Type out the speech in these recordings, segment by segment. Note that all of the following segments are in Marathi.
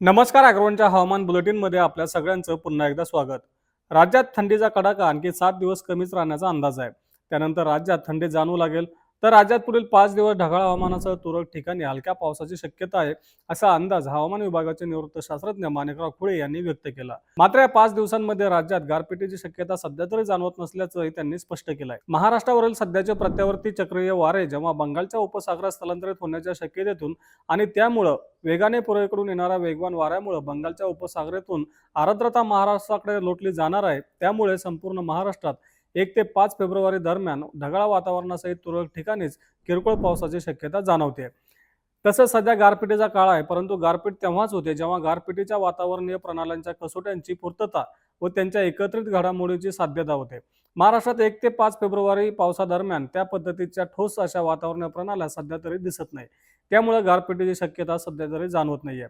नमस्कार अॅग्रोवनच्या हवामान बुलेटिनमध्ये आपल्या सगळ्यांचं पुन्हा एकदा स्वागत. राज्यात थंडीचा कडाका आणखी सात दिवस कमीच राहण्याचा अंदाज आहे. त्यानंतर राज्यात थंडी जाणवू लागेल. तर राज्यात पुढील पाच दिवस ढगाळ हवामानासह तुरळक ठिकाणी हलक्या पावसाची शक्यता आहे असा अंदाज हवामान विभागाचे निवृत्त शास्त्रज्ञ माणिकराव खुळे यांनी व्यक्त केला. मात्र या पाच दिवसांमध्ये राज्यात गारपिटीची शक्यता सध्या तरी जाणवत नसल्याचंही त्यांनी स्पष्ट केलं आहे महाराष्ट्रावरील सध्याचे प्रत्यावर्ती चक्रीय वारे जेव्हा बंगालच्या उपसागरात स्थलांतरित होण्याच्या शक्यतेतून आणि त्यामुळं वेगाने पूर्वेकडून येणाऱ्या वेगवान वाऱ्यामुळे बंगालच्या उपसागरातून आर्द्रता महाराष्ट्राकडे लोटली जाणार आहे त्यामुळे संपूर्ण महाराष्ट्रात एक ते पाच फेब्रुवारी दरम्यान ढगाळ वातावरणासहित तुरळक ठिकाणीच किरकोळ पावसाची शक्यता जाणवते. तसंच सध्या गारपिटीचा काळ आहे परंतु गारपीट तेव्हाच होते जेव्हा गारपिटीच्या वातावरणीय प्रणाल्यांच्या कसोट्यांची पूर्तता व त्यांच्या एकत्रित घडामोडीची साध्यता होते. महाराष्ट्रात एक ते पाच फेब्रुवारी पावसादरम्यान त्या पद्धतीच्या ठोस अशा वातावरणीय प्रणाल्या सध्या तरी दिसत नाही. त्यामुळे गारपिटीची शक्यता सध्या तरी जाणवत नाहीये.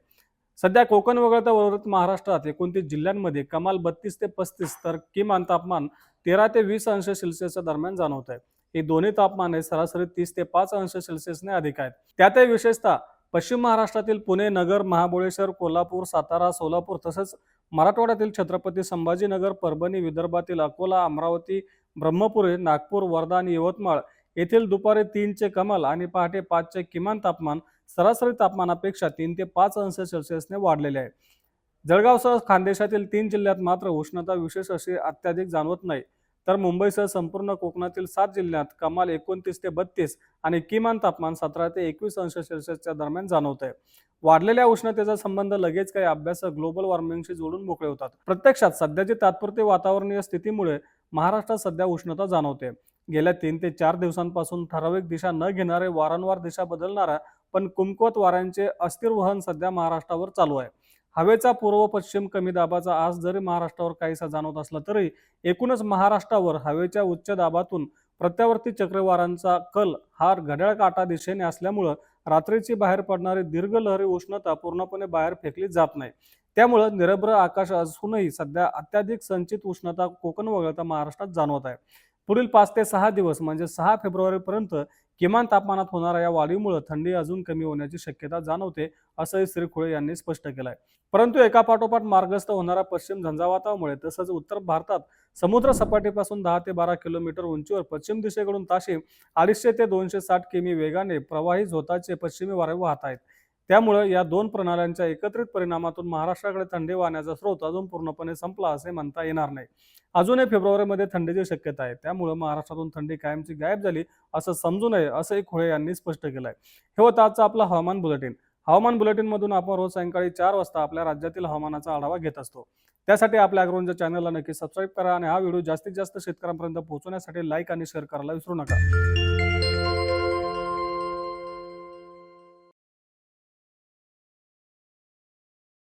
सध्या कोकण वगळता उर्वरित महाराष्ट्रात एकोणतीस जिल्ह्यांमध्ये कमाल बत्तीस ते पस्तीस तर किमान तापमान तेरा ते वीस अंश सेल्सिअसच्या दरम्यान जाणवत आहे. ही दोन्ही तापमाने सरासरी तीस ते पाच अंश सेल्सिअसने अधिक आहेत. त्यातही विशेषतः पश्चिम महाराष्ट्रातील पुणे नगर महाबळेश्वर कोल्हापूर सातारा सोलापूर तसंच मराठवाड्यातील छत्रपती संभाजीनगर परभणी विदर्भातील अकोला अमरावती ब्रह्मपुरी नागपूर वर्धा आणि यवतमाळ येथील दुपारी तीनचे कमाल आणि पहाटे पाचचे किमान तापमान सरासरी तापमानापेक्षा तीन ते पाच अंश सेल्सिअसने वाढलेले आहे. जळगावसह खानदेशातील तीन जिल्ह्यात मात्र उष्णता विशेष अशी अत्याधिक जाणवत नाही. तर मुंबईसह संपूर्ण कोकणातील सात जिल्ह्यात कमाल एकोणतीस ते बत्तीस आणि किमान तापमान सतरा ते एकवीस अंश सेल्सिअसच्या दरम्यान जाणवत आहे. वाढलेल्या उष्णतेचा संबंध लगेच काही अभ्यास ग्लोबल वॉर्मिंगशी जोडून मोकळे होतात. प्रत्यक्षात सध्याची तात्पुरती वातावरणीय स्थितीमुळे महाराष्ट्रात सध्या उष्णता जाणवते. गेल्या तीन ते चार दिवसांपासून ठराविक दिशा न घेणारे वारंवार दिशा बदलणाऱ्या पण कुमकुवत वाऱ्यांचे अस्थिर वहन सध्या महाराष्ट्रावर चालू आहे. हवेचा पूर्व पश्चिम कमी दाबाचा आज जरी महाराष्ट्रावर काहीसा जाणवत असला तरी एकूणच महाराष्ट्रावर हवेच्या उच्च दाबातून प्रत्यावर्ती चक्रवारांचा कल हा घड्याळ काटा दिशेने असल्यामुळं रात्रीची बाहेर पडणारी दीर्घ लहरी उष्णता पूर्णपणे बाहेर फेकली जात नाही. त्यामुळं निरभ्र आकाश असूनही सध्या अत्याधिक संचित उष्णता कोकण वगळता महाराष्ट्रात जाणवत आहे. पुढील पाच ते सहा दिवस म्हणजे सहा फेब्रुवारीपर्यंत किमान तापमानात होणाऱ्या या वाढीमुळे थंडी अजून कमी होण्याची शक्यता जाणवते असंही श्री खुळे यांनी स्पष्ट केलं आहे परंतु एका पाठोपाठ मार्गस्थ होणाऱ्या पश्चिम झंझावातामुळे तसंच उत्तर भारतात समुद्र सपाटीपासून दहा ते बारा किलोमीटर उंचीवर पश्चिम दिशेकडून ताशी अडीचशे ते दोनशे साठ किमी वेगाने प्रवाही झोताचे पश्चिमी वारे वाहत आहेत. त्यामुळे या दोन प्रणाल्यांच्या एकत्रित परिणामातून महाराष्ट्राकडे थंडी वाहण्याचा स्रोत अजून पूर्णपणे संपला असे म्हणता येणार नाही. अजूनही फेब्रुवारीमध्ये थंडीची शक्यता आहे. त्यामुळे महाराष्ट्रातून थंडी कायमची गायब झाली असं समजू नये असंही खुळे यांनी स्पष्ट केलं आहे हे होतं आजचं आपलं हवामान बुलेटिन. हवामान बुलेटिनमधून आपण रोज सायंकाळी चार वाजता आपल्या राज्यातील हवामानाचा आढावा घेत असतो. त्यासाठी आपल्या अग्रोनच्या चॅनलला नक्की सबस्क्राईब करा आणि हा व्हिडिओ जास्तीत जास्त शेतकऱ्यांपर्यंत पोहोचवण्यासाठी लाईक आणि शेअर करायला विसरू नका.